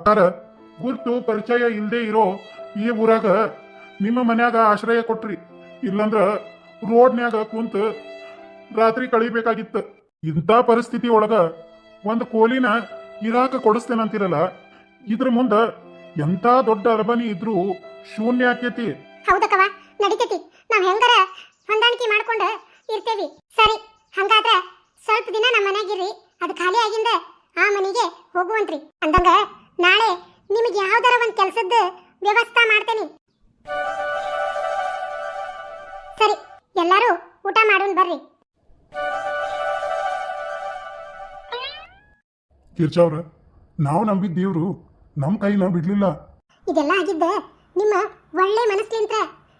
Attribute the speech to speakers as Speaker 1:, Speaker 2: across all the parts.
Speaker 1: ಅಕ್ಕಾರ ಗುರ್ತು ಪರಿಚಯ ಇಲ್ಲದೆ ಇರೋ ಈ ಊರಾಗ ನಿಮ್ಮ ಮನ್ಯಾಗ ಆಶ್ರಯ ಕೊಟ್ರಿ. ಇಲ್ಲಂದ್ರ ರೋಡ್ನ್ಯಾಗ ಕುಂತ ರಾತ್ರಿ ಕಳಿಬೇಕಾಗಿತ್ತು. ಇಂಥ ಪರಿಸ್ಥಿತಿ ಒಳಗ ಒಂದು ಕೋಲಿನ ಇರಾಕ ಕೊಡಿಸ್ತೇನಂತಿರಲ್ಲ. ಇದ್ರ ಮುಂದ ಎಂತ ದೊಡ್ಡ ಅರಬನಿ ಇದ್ರೂ ಶೂನ್ಯ ಆಕೇತಿ
Speaker 2: ನಡಿತೈತಿ. ನಾವ್ ಹೆಂಗಾರ ಹೊಂದಾಣಿಕೆ ಮಾಡ್ಕೊಂಡು ಇರ್ತೇವಿ. ಸರಿ, ಹಂಗಾದ್ರೆ ಸ್ವಲ್ಪ ದಿನ ನಮ್ಮ ಮನೆಗಿರಿ ಅದು ಖಾಲಿ ಆಗಿಂದ ಆ ಮನೆಗೆ ಹೋಗುವಂತ್ರಿ. ಅಂದಂಗ ನಾಳೆ ನಿಮಗೆ ಯಾವ್ದಾರ ಒಂದ್ ಕೆಲ್ಸದ ವ್ಯವಸ್ಥೆ ಮಾಡ್ತೇನೆ. ಸರಿ ಎಲ್ಲರೂ ಊಟ ಮಾಡೋಣ ಬರ್ರಿ.
Speaker 1: ಕಿರ್ಚಾವ್ರ ನಾವು ನಂಬಿದ ದೇವ್ರು ನಮ್ಮ ಕೈನ ಬಿಡ್ಲಿಲ್ಲ.
Speaker 2: ಇದೆಲ್ಲ ಆಗಿದ್ದ ನಿಮ್ಮ ಒಳ್ಳೆ ಮನಸ್ಲಿಂತ್ರ.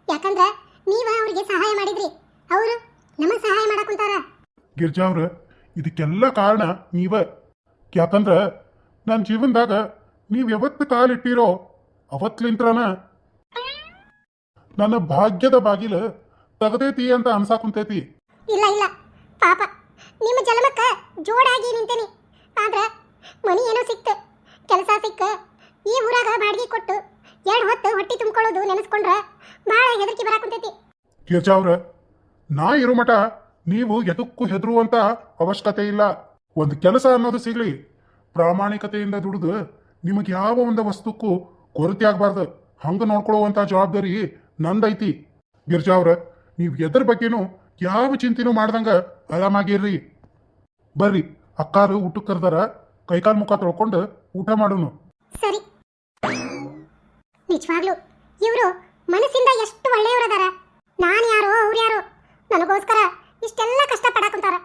Speaker 2: ಯಾಕಂದ್ರ ನೀವ ಅವ್ರಿಗೆ ಸಹಾಯ ಮಾಡಿದ್ರಿ. ಅವರು ನಮಗ್ ಸಹಾಯ ಮಾಡಕ್ಕಂತಾರ
Speaker 1: ಗಿರ್ಜಾವ್ರ ಇದಕ್ಕೆಲ್ಲ ಕಾರಣ ನೀವ. ಯಾಕಂದ್ರ ನನ್ನ ಜೀವನದಾಗ ನೀವು ಯಾವತ್ತು ಕಾಲಿಟ್ಟಿರೋ ಅವತ್ಲಿಂತ್ರನ ನನ್ನ ಭಾಗ್ಯದ ಬಾಗಿಲು ತಗದೈತಿ ಅಂತ ಅನ್ಸಾಕುಂತೈತಿ
Speaker 2: ಇಲ್ಲ ಇಲ್ಲ. ಪಾಪ ನಿಮ್ಮ ಜನ್ಮಕ್ಕ ಜೋಡಾಗಿ ನಿಂತೇನಿ. ಆದ್ರ ಮನಿ ಏನೋ ಸಿಕ್ತ. ಕೆಲಸ ಸಿಕ್ಕ. ಈ ಊರಾಗ ಬಾಡಿಗೆ ಕೊಟ್ಟು ಎರಡು ಹೊತ್ತು ಹೊಟ್ಟಿ ತುಂಬಿಕೊಳ್ಳೋದು ನೆನೆಸ್ಕೊಂಡ್ರ ಭಾಳ ಹೆದರಿಕೆ ಬರಾಕುಂತೈತಿ
Speaker 1: ಗಿರ್ಜಾವ್ರ ನಾ ಇರೋ ಮಠ ನೀವು ಎದಕ್ಕೂ ಹೆದರುವಂತ ಅವಶ್ಯಕತೆ ಇಲ್ಲ. ಒಂದು ಕೆಲಸ ಅನ್ನೋದು ಸಿಗ್ಲಿ. ಪ್ರಾಮಾಣಿಕತೆಯಿಂದ ದುಡಿದು ನಿಮಗೆ ಯಾವ ಒಂದು ವಸ್ತುಕ್ಕೂ ಕೊರತೆ ಆಗಬಾರ್ದು. ಹಂಗೆ ನೋಡ್ಕೊಳ್ಳುವಂತ ಜವಾಬ್ದಾರಿ ನಂದೈತಿ. ಗಿರ್ಜಾವ್ರ ನೀವು ಎದ್ರ ಬಗ್ಗೆನೂ ಯಾವ ಚಿಂತೆನೂ ಮಾಡ್ದಂಗೆ ಆರಾಮಾಗಿರ್ರಿ. ಬರ್ರಿ, ಅಕ್ಕಾರು ಊಟಕ್ಕೆ ಕರೆದಾರ, ಕೈಕಾಲು ಮುಖ ತೊಳ್ಕೊಂಡು ಊಟ ಮಾಡೋನು.
Speaker 2: ಸರಿ. ನಿಜವಾಗ್ಲು, ಇವರು ಮನಸ್ಸಿಂದ ಎಷ್ಟು ಒಳ್ಳೆಯವರದಾರ ನಾನು ಯಾರೋ ಅವ್ರು ಯಾರೋ ನನಗೋಸ್ಕರ ಇಷ್ಟೆಲ್ಲ ಕಷ್ಟ ಪಡಾಕುಂತಾರ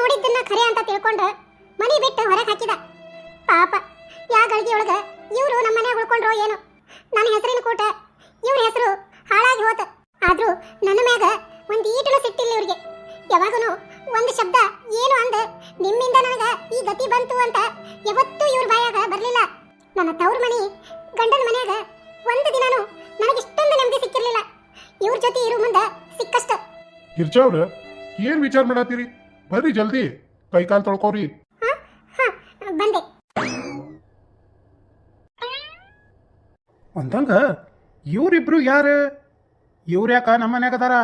Speaker 2: ನೋಡಿದ್ದನ್ನ ಖರೆ ಅಂತ ತಿಳ್ಕೊಂಡು ಮನಿ ಬಿಟ್ಟು ಹೊರಗೆ ಹಾಕಿದ. ಪಾಪ, ಯಾ ಗಳಿಗೆಯೊಳಗ ಇವರು ನಮ್ಮ ಮನ್ಯಾಗ ಉಳ್ಕೊಂಡ್ರೋ ಏನು? ನನ್ನ ಹೆಸರಿನ ಕೂಟ ಇವ್ರ ಹೆಸರು ಹಾಳಾಗಿ ಹೋತ. ಆದ್ರೂ ನನ್ನ ಮ್ಯಾಗ ಒಂದ್ ಈಟನು ಸಿಟ್ಟಿಲ್ಲ ಇವ್ರಿಗೆ. ಯಾವಾಗನು ಒಂದು ಶಬ್ದ ಏನು ಅಂದ ನಿಮ್ಮಿಂದ ನನಗ ಈ ಗತಿ ಬಂತು ಅಂತ ಯಾವತ್ತೂ ಇವ್ರ ಬಾಯಾಗ ಬರಲಿಲ್ಲ. ನನ್ನ ತವ್ರ ಮನಿ, ಗಂಡನ ಮನ್ಯಾಗ ಒಂದು ದಿನಾನು ನನಗೆ ಇಷ್ಟೊಂದು ನೆಮ್ಮದಿ ಸಿಕ್ಕಿರ್ಲಿಲ್ಲ. ಇವ್ರ ಜೊತೆ ಇರು ಮುಂದ ಸಿಕ್ಕಷ್ಟ.
Speaker 1: ಗಿರ್ಜಾವ್ರ ಏನ್ ವಿಚಾರ ಮಾಡತ್ತೀರಿ? ಬರ್ರಿ ಜಲ್ದಿ. ಕೈಕಾಲು ತೊಳ್ಕೊರಿ
Speaker 2: ತೊಳ್ಕೋರಿ. ಹ ಬಂದೆ.
Speaker 3: ಅಂದಂಗ ಇವ್ರಿಬ್ರು ಯಾರು? ಇವ್ರು ಯಾಕ ನಮ್ಮ ಮನ್ಯಾಗ ಅದಾರ?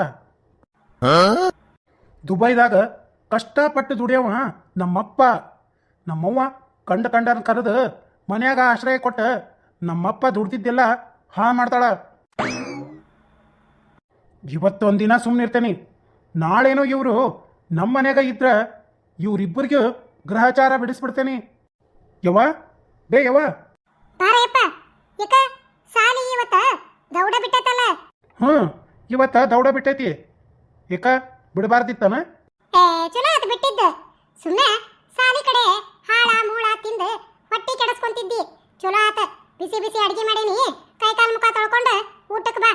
Speaker 3: ದುಬೈದಾಗ ಕಷ್ಟಪಟ್ಟು ದುಡಿಯವ ನಮ್ಮಪ್ಪ. ನಮ್ಮವ್ವ ಕಂಡ ಕಂಡನ್ ಕರೆದು ಮನ್ಯಾಗ ಆಶ್ರಯ ಕೊಟ್ಟ ನಮ್ಮಪ್ಪ ದುಡ್ದಿದ್ದೆಲ್ಲ ಹಾ ಮಾಡ್ತಾಳ. ಇವತ್ತೊಂದಿನ ಸುಮ್ಮನಿರ್ತೇನೆ ನಾಳೇನೋ ಇವರು ನಮ್ಮ ಮನೆಯಾಗ ಇದ್ರೆ ಇವರಿಬ್ಬರಿಗೂ ಗ್ರಹಚಾರ ಬಿಡಿಸ್ಬಿಡ್ತೇನೆ. ಯವ್ವ? ಬೇ ಯವ್ವ.
Speaker 2: ಬಾರಯ್ಯಪ್ಪ ಯಾಕ? ಸಾಲಿ ಇವತ್ತ ದೌಡ ಬಿಟ್ಟತಲ್ಲ?
Speaker 3: ಹ್ಞೂ ಇವತ್ತ ದೌಡ ಬಿಟ್ಟೈತಿ. ಏಕ ಬಿಡಬಾರ್ದಿತ್ತನ?
Speaker 2: ಏ ಚಲೋ ಅದು ಬಿಟ್ಟಿದ್ದ. ಸುಮ್ಮನೆ ಸಾಲಿ ಕಡೆ ಹಾಳ ಮೂಳ ತಿಂದು ಹೊಟ್ಟಿ ಕೆಡಸ್ಕೊಂತಿದ್ದಿ. ಚಲೋ ಆತ. ಬಿಸಿ ಬಿಸಿ ಅಡಿಗೆ ಮಾಡೀನಿ. ಕೈ ಕಾಲು ಮುಖ ತೊಳ್ಕೊಂಡು ಊಟಕ್ಕೆ ಬಾ.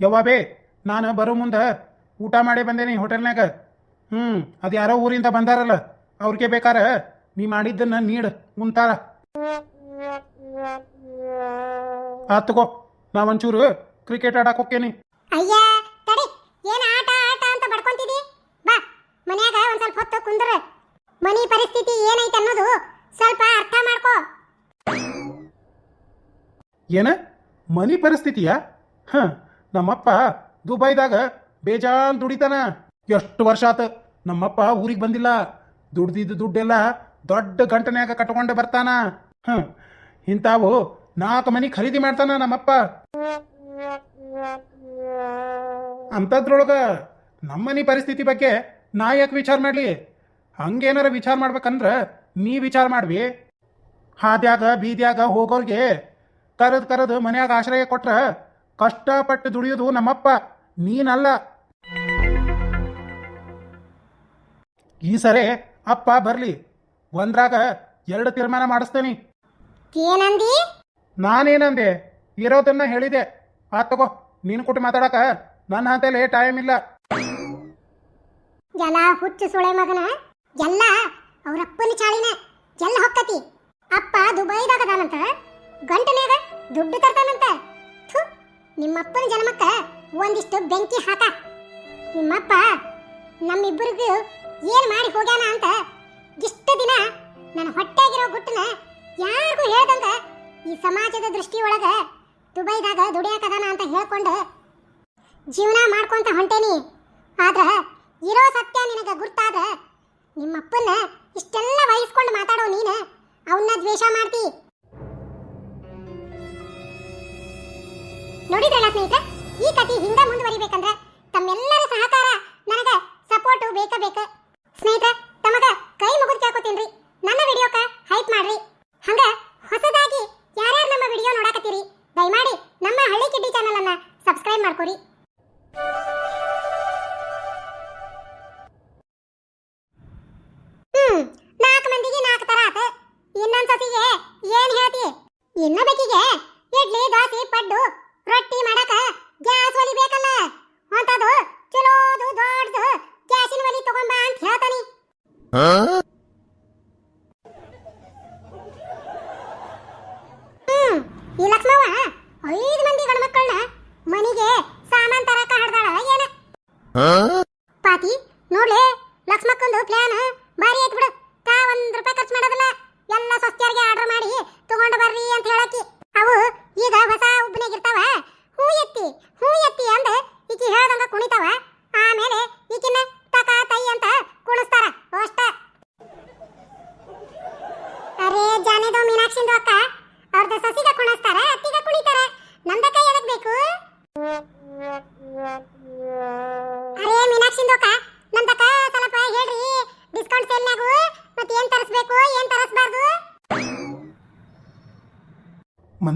Speaker 3: ಯವ್ವ ಬೇ ನಾನು ಬರೋ ಮುಂದೆ ಊಟ ಮಾಡೇ ಬಂದೇನಿ ಹೋಟೆಲ್ನಾಗ ಹ್ಞೂ ಅದು ಯಾರೋ ಊರಿಂದ ಬಂದಾರಲ್ಲ ಅವ್ರಿಗೆ ಬೇಕಾರ ನೀ ಮಾಡಿದ್ದನ್ನ ನೀಡು ಉಂತಾರ. ಆತ್ ತಗೋ ನಾ ಒಂಚೂರು ಕ್ರಿಕೆಟ್ ಆಡಕ್ಕೆ ಹೋಕ್ಕೇನಿ.
Speaker 2: ಅಯ್ಯ ತಡಿ ಏನ ಆಟ ಆಟ ಅಂತ ಬಡ್ಕೊಂತಿದಿ? ಬಾ ಮನ್ಯಾಗ ಒಂದ್ ಸ್ವಲ್ಪ ಹೊತ್ತು ಕುಂದ್ರ. ಮನಿ ಪರಿಸ್ಥಿತಿ ಏನೈತೆ ಅನ್ನೋದು ಸ್ವಲ್ಪ ಅರ್ಥ ಮಾಡ್ಕೋ.
Speaker 3: ಏನ? ಮನಿ ಪರಿಸ್ಥಿತಿಯ? ಹಾಂ ನಮ್ಮಪ್ಪ ದುಬೈದಾಗ ಬೇಜಾನ್ ದುಡಿತಾನ. ಎಷ್ಟು ವರ್ಷ ಆತ? ನಮ್ಮಪ್ಪ ಊರಿಗೆ ಬಂದಿಲ್ಲ. ದುಡ್ದಿದ್ದು ದುಡ್ಡೆಲ್ಲ ದೊಡ್ಡ ಗಂಟನ್ಯಾಗ ಕಟ್ಕೊಂಡು ಬರ್ತಾನ. ಹಾಂ. ಇಂಥವು ನಾಲ್ಕು ಮನಿ ಖರೀದಿ ಮಾಡ್ತಾನ ನಮ್ಮಪ್ಪ. ಅಂಥದ್ರೊಳಗೆ ನಮ್ಮನಿ ಪರಿಸ್ಥಿತಿ ಬಗ್ಗೆ ನಾ ಯಾಕೆ ವಿಚಾರ ಮಾಡಲಿ? ಹಂಗೇನಾರ ವಿಚಾರ ಮಾಡ್ಬೇಕಂದ್ರೆ ನೀ ವಿಚಾರ ಮಾಡ್ವಿ. ಹಾದ್ಯಾಗ, ಬೀದ್ಯಾಗ ಹೋಗೋರ್ಗೆ ಕರೆದು ಕರೆದು ಮನ್ಯಾಗ ಆಶ್ರಯ ಕೊಟ್ರ ಕಷ್ಟಪಟ್ಟು ದುಡಿಯೋದು ನಮ್ಮಪ್ಪ. ನೀನಲ್ಲ. ಈ ಸರಿ ಅಪ್ಪ ಬರ್ಲಿ. ಒಂದ್ರಾಗ ಎರಡು ತೀರ್ಮಾನ ಮಾಡಿಸ್ತೇನೆ.
Speaker 2: ಏನಂದಿ?
Speaker 3: ನಾನೇನಂದೆ? ಇರೋದನ್ನ ಹೇಳಿದೆ. ಆ ತಗೋ ನೀನು ಕೊಟ್ಟು ಮಾತಾಡಕ. ನನ್ನ ಹಂತಲ್ಲಿ ಟೈಮ್ ಇಲ್ಲ.
Speaker 2: ಎಲ್ಲ ಹುಚ್ಚು ಸುಳೆ ಮಗನ? ಎಲ್ಲ ಅವ್ರಪ್ಪನ ಚಾಳಿನ? ಎಲ್ಲ ಹೊಕ್ಕತಿ? ಅಪ್ಪ ದುಬೈದಾಗ ಅದಾನಂತ? ಗಂಟನ್ಯಾಗ ದುಡ್ಡು ತರ್ತಾನಂತ? ಥು ನಿಮ್ಮಪ್ಪನ ಜನ್ಮಕ್ಕ ಒಂದಿಷ್ಟು ಬೆಂಕಿ ಹಾಕ. ನಿಮ್ಮಪ್ಪ ನಮ್ಮಿಬ್ಬರಿಗೂ ಏನ್ ಮಾಡಿ ಹೋಗ್ಯಾನ ಅಂತ ಇಷ್ಟು ದಿನ ನನ್ನ ಹೊಟ್ಟೆಗಿರೋ ಗುಟ್ಟನ ಯಾರಿಗೂ ಹೇಳ್ದಂಗ ಈ ಸಮಾಜದ ದೃಷ್ಟಿಯೊಳಗ ದುಬೈದಾಗ ದುಡಿಯಾಕದಾನ ಅಂತ ಹೇಳ್ಕೊಂಡು ಜೀವನ ಮಾಡ್ಕೊಂತ ಹೊಂಟೇನಿ. ಆದ್ರ ಇರೋ ಸತ್ಯ ನಿನಗೆ ಗುರ್ತಾದ ನಿಮ್ಮಪ್ಪನ್ನ ಇಷ್ಟೆಲ್ಲ ವಹಿಸ್ಕೊಂಡು ಮಾತಾಡೋ ನೀನು ಅವನ್ನ ದ್ವೇಷ ಮಾಡ್ತಿ. ನೋಡಿದ್ರಲ್ಲ ಸ್ನೇಹಿತರೆ, ಈ ಕಥೆ ಹಿಂಗ ಮುಂದುವರಿಬೇಕಂದ್ರ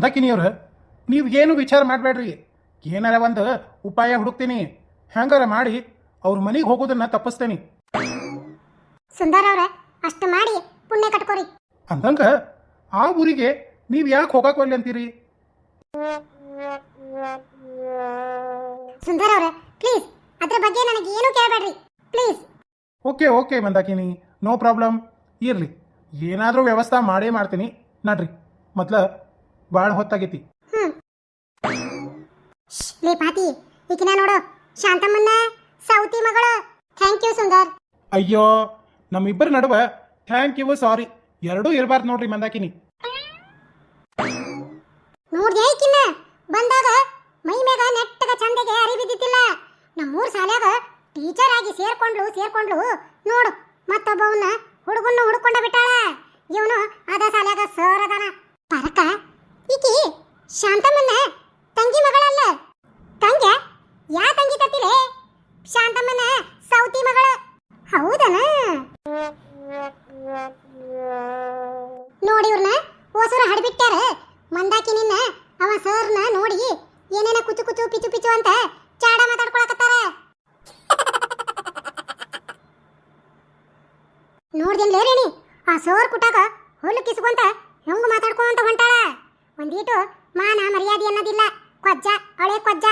Speaker 3: ಮಂದಾಕಿನಿಯವ್ರ ನೀವು ಏನು ವಿಚಾರ ಮಾಡಬೇಡ್ರಿ. ಏನಾರ ಒಂದು ಉಪಾಯ ಹುಡುಕ್ತೀನಿ. ಹೆಂಗಾರ ಮಾಡಿ ಅವ್ರ ಮನೆಗೆ ಹೋಗೋದನ್ನ ತಪ್ಪಿಸ್ತೇನೆ.
Speaker 2: ಸುಂದರ ಅವ್ರ ಅಷ್ಟು ಮಾಡಿ ಪುಣ್ಯ ಕಟ್ಕೋರಿ.
Speaker 3: ಅಂದಂಗ ಆ ಊರಿಗೆ ನೀವು ಯಾಕೆ ಹೋಗಕ್ಕೆ ಅಂತೀರಿ?
Speaker 2: ಸುಂದರ ಅವ್ರ ಪ್ಲೀಸ್ ಅದ್ರ ಬಗ್ಗೆ ನನಗೆ ಏನು ಕೇಳಬೇಡ್ರಿ. Please.
Speaker 3: Okay okay Mandakini no problem. ಇರಲಿ. ಏನಾದರೂ ವ್ಯವಸ್ಥೆ ಮಾಡೇ ಮಾಡ್ತೀನಿ. ನಡ್ರಿ. ಮೊದ್ಲ ಭಾಳ ಹೊತ್ತಾಗೈತಿ.
Speaker 2: ಲೇ ಪಾತಿ ಈಕಿನ ನೋಡು ಶಾಂತಮ್ಮನ್ನ ಸೌತಿ ಮಗಳು. Thank you Sundar.
Speaker 3: ಅಯ್ಯೋ ನಮ್ಮಿಬ್ಬರ ನಡುವೆ ಥ್ಯಾಂಕ್ ಯು ಸಾರಿ ಎರಡೂ ಇರಬಾರ್ದು ನೋಡ್ರಿ ಮಂದಾಕಿನಿ.
Speaker 2: ನೋಡ್ದೆ ಈಕಿನ್ನ? ಬಂದಾಗ ಮೈ ಮೇಗ ನೆಟ್ಟಗ ಚಂದಗೆ ಅರಿ ಬಿದ್ದಿತ್ತಿಲ್ಲ ನಮ್ಮೂರ್ ಶಾಲ್ಯಾಗ ಟೀಚರ್ ಆಗಿ ಸೇರ್ಕೊಂಡ್ಲು ಸೇರ್ಕೊಂಡ್ಲು ನೋಡು ಮತ್ತೊಬ್ಬವನ್ನ ಹುಡುಗನ್ನ ಹುಡುಕೊಂಡ ಬಿಟ್ಟಾಳ. ಇವನು ಅದ ಶಾಲ್ಯಾಗ ಸರ್ ಅದಾನ. ಪರಕ. ಈಕಿ ಶಾಂತಮ್ಮನ ತಂಗಿ ಮಗಳಲ್ಲ. ತಂಗ ಯಾ ತಂಗಿ ತತ್ತಿಲೆ ಶಾಂತಮ್ಮನ ಸೌತಿ ಮಗಳ. ಹೌದನ? ನೋಡಿ ಇವ್ರನ್ನ ಓಸರ ಹಡ್ಬಿಟ್ಟಾರ ಮಂದಾಕಿ ನಿನ್ನ, ಅವ ಸರ್ನ ನೋಡಿ ಏನೇನ ಕುಚು ಕುಚು, ಪಿಚು ಪಿಚು ಅಂತ ಚಾಡ ಮಾತಾಡ್ಕೊಳಕತ್ತಾರ. ನೋಡ್ದೇನ್ ರೇಣಿ, ಆ ಸೋರ್ ಕುಟಾಗ ಹುಲ್ಲು ಕಿಸ್ಕೊಂತ ಹೆಂಗ್ ಮಾತಾಡ್ಕೊಂತ ಹೊಂಟಾಳ. ಒಂದೀಟು ಮಾನ ಮರ್ಯಾದೆ ಅನ್ನೋದಿಲ್ಲ. ಕೊಜ್ಜ, ಹಳೆ ಕೊಜ್ಜ.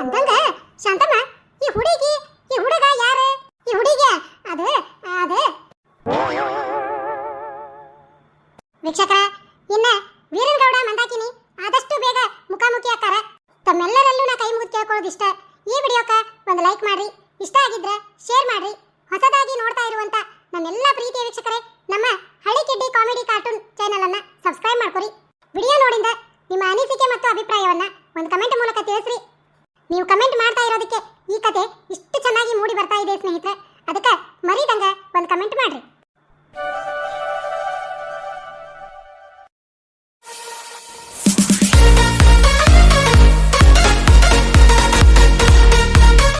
Speaker 2: ಅಂದಂಗ ಶಾಂತಮ್ಮ, ಈ ಹುಡುಗಿ, ಈ ಹುಡುಗ ಯಾರು? ಈ ಹುಡುಗಿ, ಅದು ಅದು. ವೀಕ್ಷಕರ, ಇನ್ನ ವೀರನಗೌಡ ಮಂದಾಕಿನಿ ಆದಷ್ಟು ಬೇಗ ಮುಖಾಮುಖಿ ಆಕಾರ ತಮ್ಮೆಲ್ಲರಲ್ಲೂ ನಾ ಕೈ ಮುಗಿದು ಕೇಳ್ಕೊಳ್ಳೋದಿಷ್ಟ. ಈ ವಿಡಿಯೋಕ ಒಂದು ಲೈಕ್ ಮಾಡ್ರಿ, ಇಷ್ಟ ಆಗಿದ್ರೆ ಶೇರ್ ಮಾಡ್ರಿ, ಹೊಸದಾಗಿ ನೋಡ್ತಾ ಇರುವಂತ ನಮ್ಮೆಲ್ಲ ಪ್ರೀತಿಯ ವೀಕ್ಷಕರೇ, ನಮ್ಮ ಹಳ್ಳಿ ಕಾಮಿಡಿ ಕಾರ್ಟೂನ್ ಚಾನೆಲ್ ಅನ್ನ ಸಬ್ಸ್ಕ್ರೈಬ್ ಮಾಡ್ಕೊರಿ. ವಿಡಿಯೋ ನೋಡಿಂದ ನಿಮ್ಮ ಅನಿಸಿಕೆ ಮತ್ತು ಅಭಿಪ್ರಾಯವನ್ನ ಒಂದು ಕಮೆಂಟ್ ಮೂಲಕ ತಿಳಿಸ್ರಿ. ನೀವು ಕಮೆಂಟ್ ಮಾಡ್ತಾ ಇರೋದಕ್ಕೆ ಈ ಕತೆ ಇಷ್ಟು ಚೆನ್ನಾಗಿ ಮೂಡಿ ಬರ್ತಾ ಇದೆ ಸ್ನೇಹಿತರೆ.